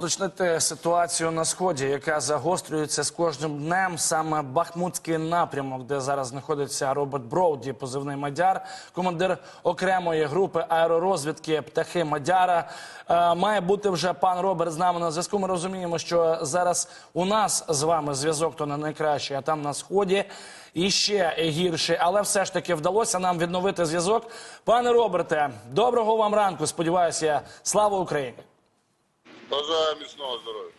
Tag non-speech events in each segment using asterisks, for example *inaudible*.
Уточнити ситуацію на сході, яка загострюється з кожним днем. Саме Бахмутський напрямок, де зараз знаходиться Роберт Броуді, позивний Мадяр, командир окремої групи аеророзвідки птахи Мадяра. Е, має бути вже пан Роберт з нами на зв'язку. Ми розуміємо, що зараз у нас з вами зв'язок то не найкращий, а там на сході іще гірший. Але все ж таки вдалося нам відновити зв'язок. Пане Роберте, доброго вам ранку. Сподіваюся, слава Україні. Бажаю міцного здоров'я.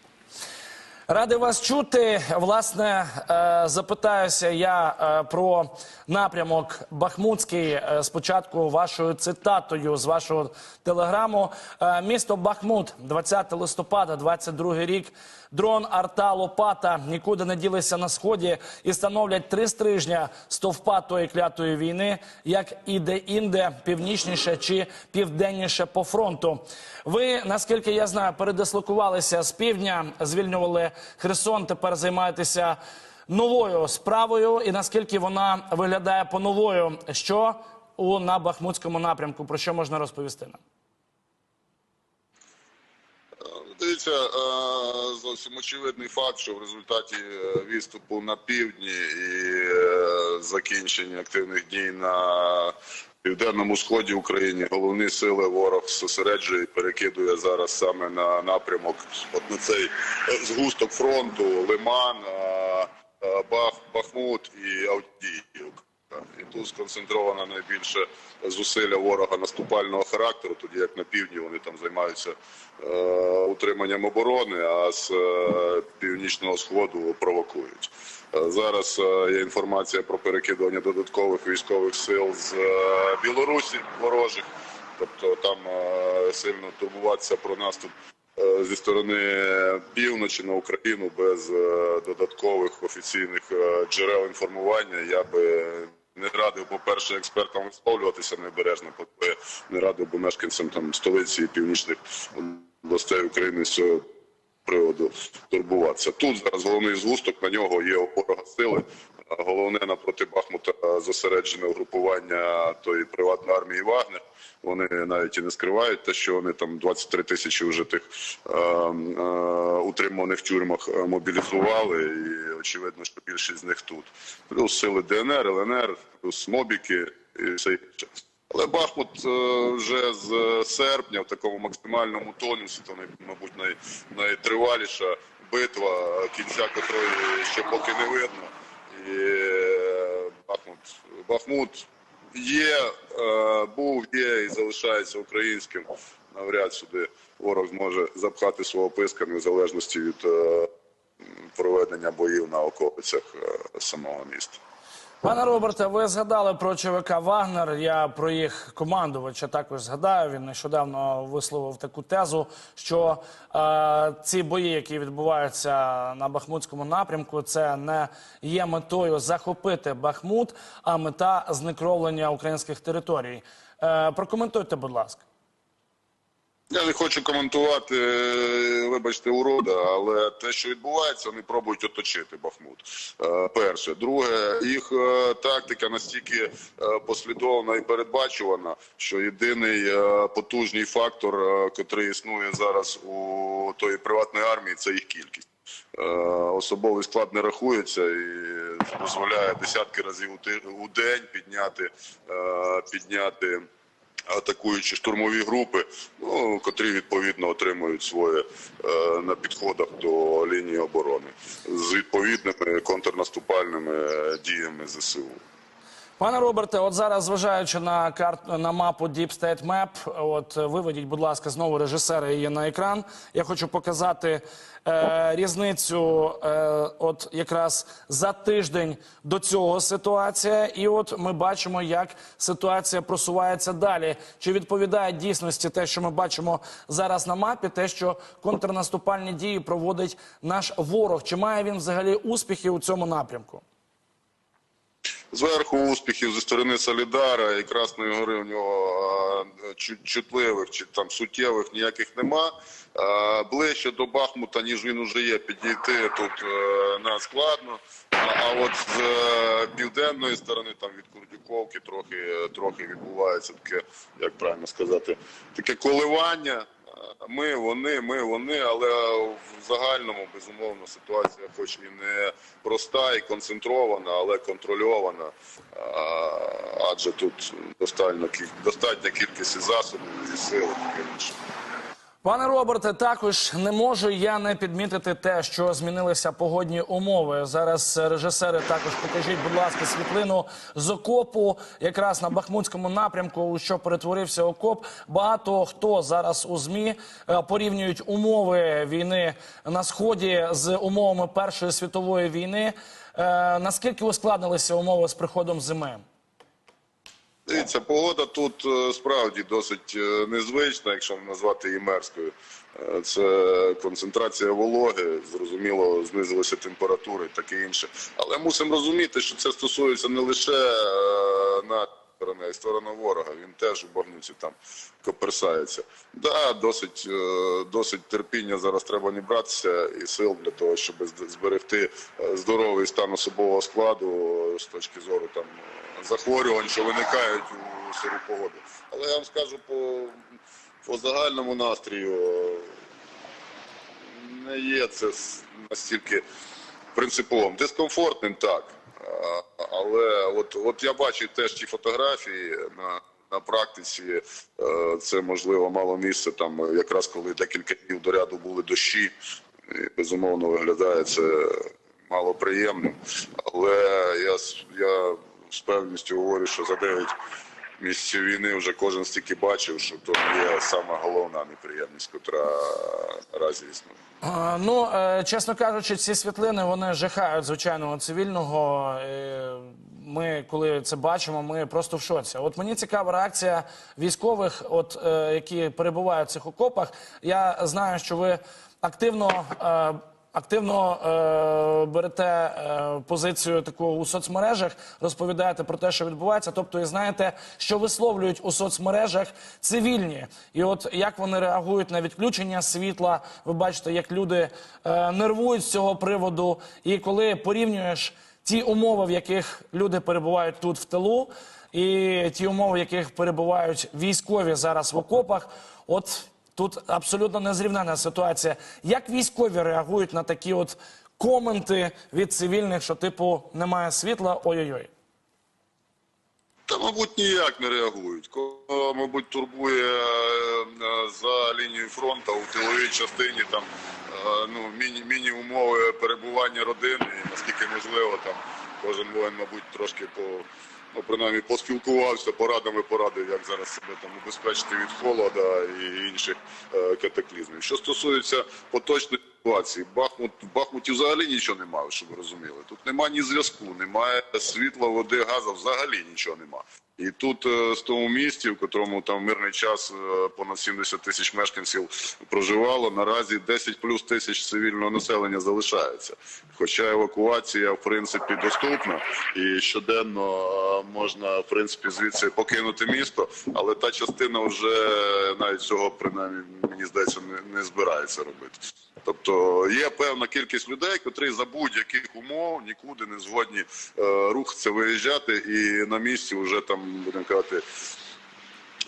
Радий вас чути. Власне, е, запитаюся я е, про напрямок Бахмутський. Е, Спочатку вашою цитатою з вашого телеграму. Місто Бахмут, 20 листопада, 22 рік. Дрон, арта, лопата нікуди не ділися на сході і становлять три стрижня стовпа тої клятої війни, як і де-інде, північніше чи південніше по фронту. Ви, наскільки я знаю, передислокувалися з півдня, звільнювали Херсон. Тепер займаєтеся новою справою. І наскільки вона виглядає по новою, що у на Бахмутському напрямку, про що можна розповісти нам? Дивіться, е, зовсім очевидний факт, що в результаті е, відступу на півдні і е, закінчення активних дій на південному сході України головні сили ворог зосереджує і перекидує зараз саме на напрямок, от на цей згусток фронту, Лиман, Бах, Бахмут і Авдіївка. І тут сконцентровано найбільше зусилля ворога наступального характеру, тоді як на півдні вони там займаються е, утриманням оборони, а з е, північного сходу провокують. Е, Зараз е, є інформація про перекидування додаткових військових сил з е, Білорусі ворожих, тобто там е, сильно турбуватися про наступ е, зі сторони півночі на Україну без е, додаткових офіційних е, джерел інформування. Я би не радив, по-перше, експертам висловлюватися необережно, по-друге, не радив би мешканцям там столиці і північних областей України з цього приводу турбуватися. Тут зараз головний згусток на нього є опора сили. Головне напроти Бахмута зосереджене угрупування тої приватної армії Вагнер. Вони навіть і не скривають те, що вони там 23 тисячі вже тих е, е, утриманих в тюрмах е, мобілізували, і очевидно, що більшість з них тут. Плюс сили ДНР, ЛНР, плюс мобіки і все інше. Але Бахмут е, вже з серпня в такому максимальному тонусі, то мабуть най, найтриваліша битва, кінця котрої ще поки не видно. І е, Бахмут, Бахмут є, е, був, є і залишається українським. Навряд сюди ворог зможе запхати свого писка в залежності від е, проведення боїв на околицях самого міста. Пане Роберте, ви згадали про ЧВК Вагнер. Я про їх командувача також згадаю. Він нещодавно висловив таку тезу, що е, ці бої, які відбуваються на Бахмутському напрямку, це не є метою захопити Бахмут, а мета зникровлення українських територій. Е, прокоментуйте, будь ласка. Я не хочу коментувати, е, вибачте, урода, але те, що відбувається, вони пробують оточити Бахмут. Е, Перше, друге, їх е, тактика настільки послідовна і передбачувана, що єдиний потужний фактор, котрий існує зараз у тої приватної армії, це їх кількість. Особовий склад не рахується і дозволяє десятки разів у день підняти, підняти атакуючі штурмові групи, ну, котрі відповідно отримують своє е, на підходах до лінії оборони з відповідними контрнаступальними е, діями ЗСУ. Пане Роберте, от зараз, зважаючи на карт на мапу Deep State Map, от виведіть, будь ласка, знову режисера її на екран. Я хочу показати е, різницю, е, от якраз за тиждень до цього ситуація, і от ми бачимо, як ситуація просувається далі. Чи відповідає дійсності те, що ми бачимо зараз на мапі, те, що контрнаступальні дії проводить наш ворог? Чи має він взагалі успіхи у цьому напрямку? Зверху успіхів зі сторони Солідара і Красної Гори в нього чутливих чи там суттєвих ніяких нема. Ближче до Бахмута, ніж він уже є, підійти тут е, не складно. А, а от з е, південної сторони, там від Курдюковки, трохи, трохи відбувається таке, як правильно сказати, таке коливання. Ми, вони, ми, вони, але в загальному, безумовно, ситуація хоч і не проста і концентрована, але контрольована. Адже тут достатньо, достатня кількість і засобів і сил. Пане Роберте, також не можу я не підмітити те, що змінилися погодні умови. Зараз режисери також покажіть, будь ласка, світлину з окопу, якраз на Бахмутському напрямку, у що перетворився окоп. Багато хто зараз у змі е, порівнюють умови війни на сході з умовами Першої світової війни. Е, Наскільки ускладнилися умови з приходом зими? Дивіться, погода тут е, справді досить е, незвична, якщо назвати її мерзкою. Е, Це концентрація вологи, зрозуміло, знизилися температури таке інше. Але мусимо розуміти, що це стосується не лише на сторони, а й сторони ворога. Він теж у багнюці там коперсається. Да, досить, е, досить терпіння зараз треба не братися і сил для того, щоб зберегти е, здоровий стан особового складу е, з точки зору там захворювань, що виникають у сиру погоду. Але я вам скажу по, по загальному настрію. Не є це настільки принциповим. Дискомфортним так. Але от, от я бачив теж ті фотографії на, на практиці. е, Це можливо мало місце там, е, якраз коли декілька днів до ряду були дощі. І, безумовно, виглядає це малоприємним. Але я, я з певністю говорю, що за 9 місяців війни вже кожен стільки бачив, що то є сама головна неприємність, яка наразі існує. Ну, е, чесно кажучи, ці світлини вони жахають звичайного цивільного. Е, Ми, коли це бачимо, ми просто в шоці. От мені цікава реакція військових, от е, які перебувають в цих окопах. Я знаю, що ви активно. Активно е, берете е, позицію таку у соцмережах, розповідаєте про те, що відбувається. Тобто, і знаєте, що висловлюють у соцмережах цивільні, і от як вони реагують на відключення світла. Ви бачите, як люди е, нервують з цього приводу. І коли порівнюєш ті умови, в яких люди перебувають тут в тилу, і ті умови, в яких перебувають військові зараз в окопах, от Тут абсолютно незрівнена ситуація. Як військові реагують на такі от коменти від цивільних, що типу немає світла, ой-ой-ой. Та, мабуть, ніяк не реагують. Кого, мабуть, турбує е, за лінією фронту у тиловій частині там е, ну, міні, міні-умови перебування родини, наскільки можливо, там кожен воїн, мабуть, трошки по ну, принаймні поспілкувався, порадами порадив, як зараз себе там убезпечити від холода і інших е, катаклізмів. Що стосується поточної ситуації, Бахмут в Бахмуті взагалі нічого немає, щоб ви розуміли. Тут немає ні зв'язку, немає світла, води, газу, взагалі нічого немає. І тут е, з тому місті, в котрому там в мирний час е, понад 70 тисяч мешканців проживало, наразі 10 плюс тисяч цивільного населення залишається. Хоча евакуація в принципі доступна і щоденно е, можна в принципі звідси покинути місто, але та частина вже навіть цього принаймні мені здається не, не збирається робити. Тобто є певна кількість людей, котрі за будь-яких умов нікуди не згодні е, рухатися, виїжджати і на місці вже там будемо казати.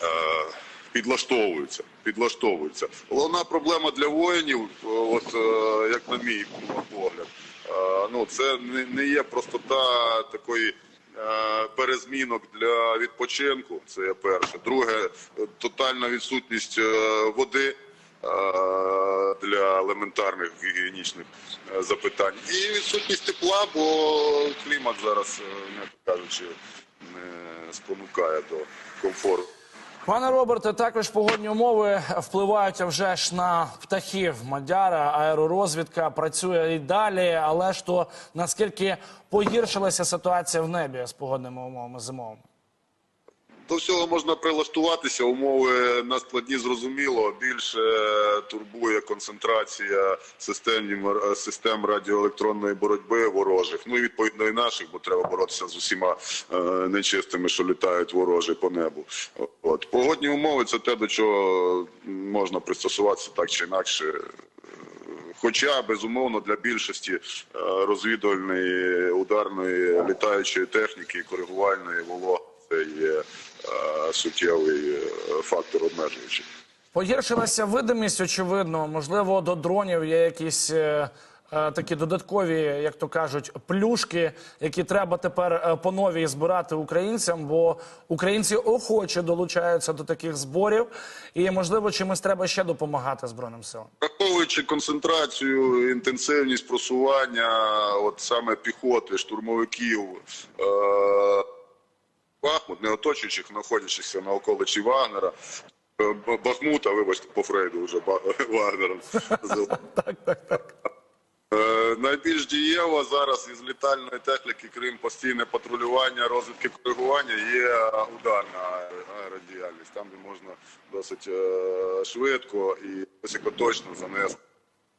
Е, підлаштовуються, підлаштовуються. Головна проблема для воїнів, е, от е, як на мій погляд, ну це не, є простота такої. Перезмінок для відпочинку, це є перше. Друге, тотальна відсутність води для елементарних гігієнічних запитань. І відсутність тепла, бо клімат зараз, м'яко кажучи, спонукає до комфорту. Пане Роберте, також погодні умови впливають вже ж на птахів. Мадяра, аеророзвідка працює і далі. Але ж то наскільки погіршилася ситуація в небі з погодними умовами зимовими? До всього можна прилаштуватися. Умови на складні зрозуміло. Більше турбує концентрація систем, систем радіоелектронної боротьби ворожих. Ну і відповідно і наших, бо треба боротися з усіма е, нечистими, що літають ворожі по небу. От погодні умови це те, до чого можна пристосуватися так чи інакше. Хоча безумовно для більшості е, розвідувальної ударної літаючої техніки, коригувальної волога це є е, суттєвий е, фактор обмежуючий. Погіршилася видимість, очевидно. Можливо, до дронів є якісь е, такі додаткові, як то кажуть, плюшки, які треба тепер по новій збирати українцям, бо українці охоче долучаються до таких зборів. І можливо, чимось треба ще допомагати збройним силам. Враховуючи концентрацію, інтенсивність просування, от саме піхоти, штурмовиків, не оточуючих, знаходячихся на околиці Вагнера, е, Бахмута, вибачте, по Фрейду вже *laughs* Вагнером. *laughs* Так, так, так. Е, Найбільш дієво зараз із літальної техніки, крім постійне патрулювання, розвідки коригування, є ударна аеродіяльність, там де можна досить е, швидко і високоточно занести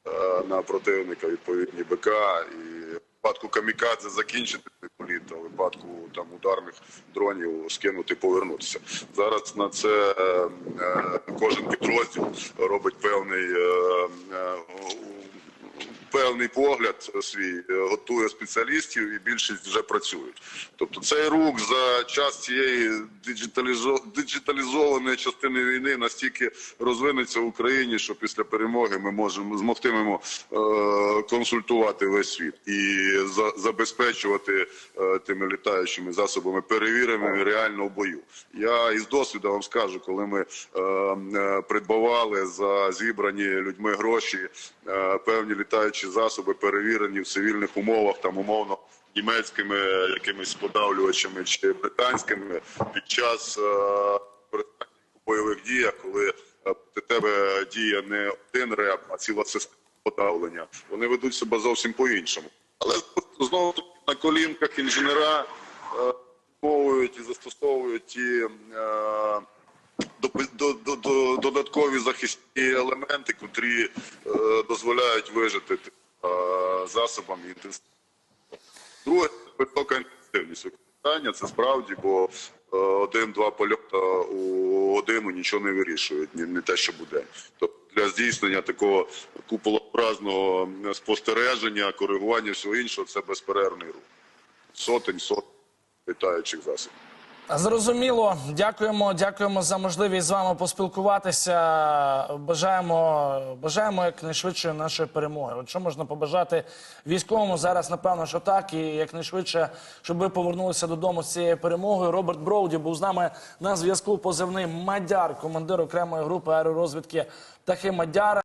е, на противника відповідні БК і випадку камікадзе закінчити політ, а випадку там ударних дронів скинути, повернутися. Зараз на це е, е, кожен підрозділ робить певний. е, е, певний погляд свій е, готує спеціалістів, і більшість вже працюють. Тобто цей рух за час цієї диджиталізо- диджиталізованої частини війни настільки розвинеться в Україні, що після перемоги ми можемо змогтимемо е, консультувати весь світ і за, забезпечувати е, тими літаючими засобами перевіреними реально в бою. Я із досвіду вам скажу, коли ми е, придбавали за зібрані людьми гроші певні літаючі засоби, перевірені в цивільних умовах, там умовно німецькими якимись подавлювачами чи британськими під час е, бойових діях, коли е, проти тебе діє не один реп, а ціла система подавлення. Вони ведуть себе зовсім по-іншому. Але знову на колінках інженера е, мовують і застосовують ті. Е, до, до, до, додаткові захисні елементи, котрі е, е, інтенсивності. Друге, висока інтенсивність використання. Це справді, бо е, один-два польота у годину нічого не вирішують, не те, що буде. Тобто для здійснення такого куполообразного спостереження, коригування всього іншого, це безперервний рух. Сотень, сотень літаючих засобів. Зрозуміло, дякуємо, дякуємо за можливість з вами поспілкуватися. Бажаємо, бажаємо якнайшвидше нашої перемоги. От що можна побажати військовому зараз, напевно, що так, і якнайшвидше, щоб ви повернулися додому з цією перемогою. Роберт Броуді був з нами на зв'язку. Позивний Мадяр, командир окремої групи аеророзвідки Птахи Мадяра.